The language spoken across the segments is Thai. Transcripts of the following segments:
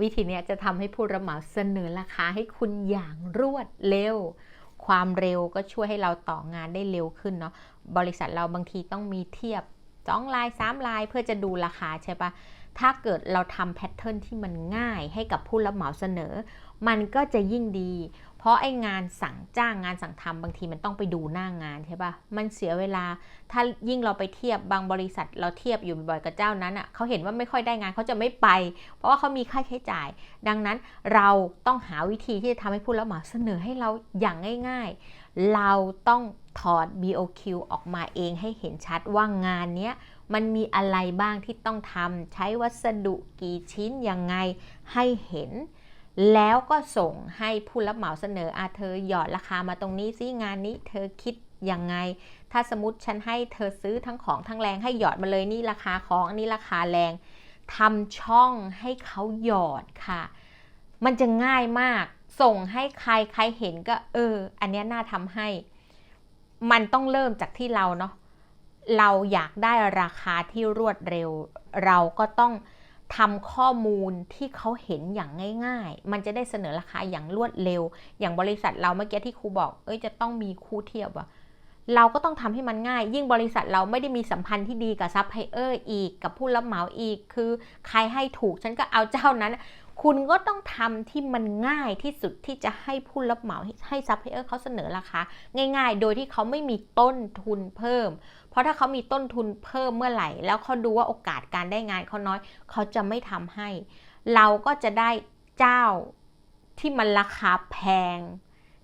วิธีนี้จะทำให้ผู้รับเหมาเสนอราคาให้คุณอย่างรวดเร็ว ความเร็วก็ช่วยให้เราต่องานได้เร็วขึ้นเนาะบริษัทเราบางทีต้องมีเทียบสองลายสามลายเพื่อจะดูราคาใช่ปะถ้าเกิดเราทำแพทเทิร์นที่มันง่ายให้กับผู้รับเหมาเสนอ มันก็จะยิ่งดี เพราะไอ้งานสั่งจ้างงานสั่งทำบางทีมันต้องไปดูหน้างานใช่ปะมันเสียเวลา ถ้ายิ่งเราไปเทียบบางบริษัทเราเทียบอยู่บ่อยๆกับเจ้านั้นอะเขาเห็นว่าไม่ค่อยได้งานเขาจะไม่ไป เพราะว่าเขามีค่าใช้จ่าย ดังนั้นเราต้องหาวิธีที่จะทำให้ผู้รับเหมาเสนอให้เราอย่างง่าย ๆ เราต้องถอด BOQ ออกมาเองให้เห็นชัดว่างานเนี้ยมันมีอะไรบ้างที่ต้องทำใช้วัสดุกี่ชิ้นยังไงให้เห็น แล้วก็ส่งให้ผู้รับเหมาเสนออาเธอหยอดราคามาตรงนี้ซิงานนี้เธอคิดยังไง ถ้าสมมติฉันให้เธอซื้อทั้งของทั้งแรงให้หยอดมาเลยนี่ราคาของอันนี้ราคาแรงทำช่องให้เขาหยอดค่ะ มันจะง่ายมาก ส่งให้ใครใครเห็นก็เออ อันนี้น่าทำให้ มันต้องเริ่มจากที่เราเนาะ เราอยากได้ราคาที่รวดเร็ว เราก็ต้อง ทำข้อมูลที่เขาเห็นอย่างง่าย ๆ มันจะได้เสนอราคาอย่างรวดเร็ว อย่างบริษัทเราเมื่อกี้ที่ครูบอก เอ้ยจะต้องมีคู่เทียบอะเราก็ต้องทำให้มันง่าย ยิ่งบริษัทเราไม่ได้มีสัมพันธ์ที่ดีกับซัพพลายเออร์อีกกับผู้รับเหมาอีก คือใครให้ถูกฉันก็เอาเจ้านั้น คุณก็ต้องทำที่มันง่ายที่สุดที่จะให้ผู้รับเหมาให้ซัพพลายเออร์เขาเสนอราคาง่าย ๆ โดยที่เขาไม่มีต้นทุนเพิ่ม เพราะถ้าเขามีต้นทุนเพิ่มเมื่อไหร่ แล้วเขาดูว่าโอกาสการได้งานเขาน้อย เขาจะไม่ทำให้ เราก็จะได้เจ้าที่มันราคาแพง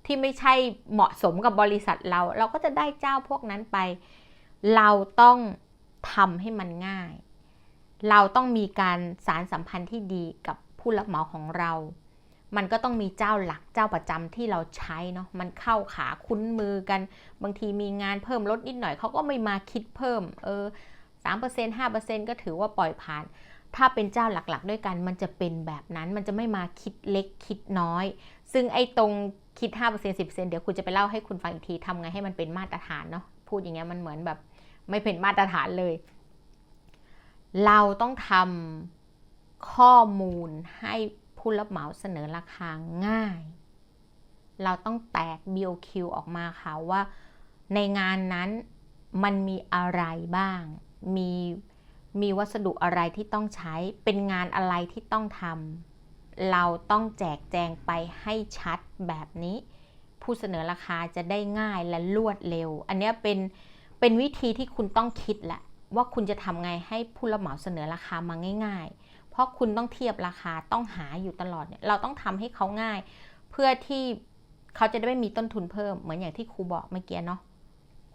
ที่ไม่ใช่เหมาะสมกับบริษัทเรา เราก็จะได้เจ้าพวกนั้นไป เราต้องทำให้มันง่าย เราต้องมีการสารสัมพันธ์ที่ดีกับ ผู้รับเหมาของเรา มันก็ต้องมีเจ้าหลักเจ้าประจำที่เราใช้เนาะมันเข้าขาคุ้นมือกัน บางทีมีงานเพิ่มลดนิดหน่อยเขาก็ไม่มาคิดเพิ่มเออสามเปอร์เซ็นต์ห้าเปอร์เซ็นต์ก็ถือว่าปล่อยผ่าน ถ้าเป็นเจ้าหลักๆ ด้วยกัน มันจะเป็นแบบนั้นมันจะไม่มาคิดเล็กคิดน้อย ซึ่งไอ้ตรงคิด 5% 10%เดี๋ยวคุณจะไปเล่าให้คุณฟังอีกทีทำไงให้มันเป็นมาตรฐานเนาะพูดอย่างเงี้ยมันเหมือนแบบไม่เป็นมาตรฐานเลย เราต้องทำ ข้อมูลให้ผู้รับเหมาเสนอราคาง่าย เราต้องแตก BOQ ออกมาค่ะว่า ในงานนั้นมันมีอะไรบ้าง มีมีวัสดุอะไรที่ต้องใช้ เป็นงานอะไรที่ต้องทำ เราต้องแจกแจงไปให้ชัดแบบนี้ ผู้เสนอราคาจะได้ง่ายและรวดเร็ว อันนี้เป็นเป็นวิธีที่คุณต้องคิดแหละว่าคุณจะทำไงให้ผู้รับเหมาเสนอราคามาง่าย ๆ ราะคุณต้องเทียบราคาต้องหาอยู่ตลอดเนี่ยเราต้องทำให้เขาง่าย เพื่อที่เขาจะได้ไม่มีต้นทุนเพิ่มเหมือนอย่างที่ครูบอกเมื่อกี้เนาะ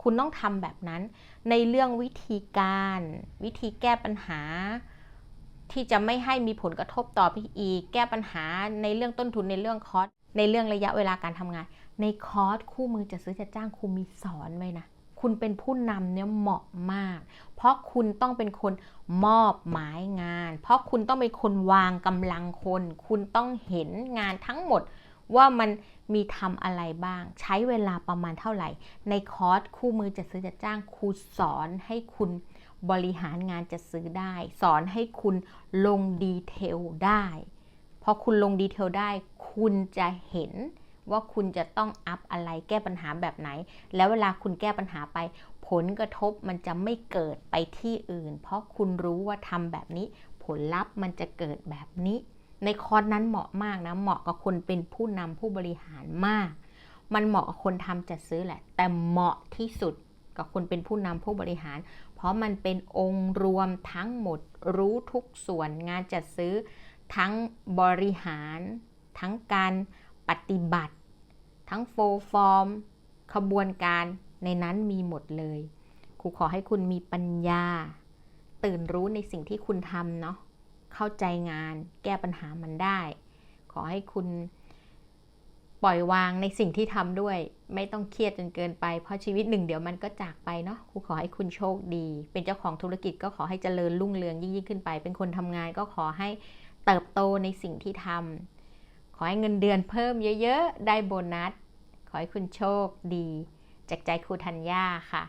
คุณต้องทำแบบนั้น ในเรื่องวิธีการ วิธีแก้ปัญหา ที่จะไม่ให้มีผลกระทบต่อพี่อีก แก้ปัญหาในเรื่องต้นทุนในเรื่องคอสในเรื่องระยะเวลาการทำงาน ในคอร์สคู่มือจะซื้อจะจ้างครูมีสอนไว้นะ คุณเป็นผู้นำเนี่ยเหมาะมาก เพราะคุณต้องเป็นคนมอบหมายงาน เพราะคุณต้องเป็นคนวางกำลังคน คุณต้องเห็นงานทั้งหมดว่ามันมีทำอะไรบ้าง ใช้เวลาประมาณเท่าไหร่ ในคอร์สคู่มือจะซื้อจะจ้างครูสอนให้คุณบริหารงานจะซื้อได้ สอนให้คุณลงดีเทลได้พอคุณลงดีเทลได้ คุณจะเห็น ว่าคุณจะต้องอัพอะไรแก้ปัญหาแบบไหน แล้วเวลาคุณแก้ปัญหาไป ผลกระทบมันจะไม่เกิดไปที่อื่น เพราะคุณรู้ว่าทำแบบนี้ ผลลัพธ์มันจะเกิดแบบนี้ ในคอร์สนั้นเหมาะมากนะเหมาะกับคนเป็นผู้นำผู้บริหารมาก มันเหมาะกับคนทำจัดซื้อแหละ แต่เหมาะที่สุดกับคนเป็นผู้นำผู้บริหาร เพราะมันเป็นองค์รวมทั้งหมดรู้ทุกส่วนงานจัดซื้อ ทั้งบริหาร ทั้งการ ปฏิบัติ ทั้งโฟฟอร์ม ขบวนการในนั้นมีหมดเลย ครูขอให้คุณมีปัญญา ตื่นรู้ในสิ่งที่คุณทำเนาะ เข้าใจงานแก้ปัญหามันได้ ขอให้คุณปล่อยวางในสิ่งที่ทำด้วย ไม่ต้องเครียดจนเกินไป เพราะชีวิตหนึ่งเดี๋ยวมันก็จากไปเนาะครูขอให้คุณโชคดี เป็นเจ้าของธุรกิจก็ขอให้เจริญรุ่งเรืองยิ่งยิ่งขึ้นไป เป็นคนทำงานก็ขอให้เติบโตในสิ่งที่ทำ อให้เงินเดือนเพิ่มเยอะๆ ได้โบนัส ขอให้คุณโชคดี จากใจครูธัญญาค่ะ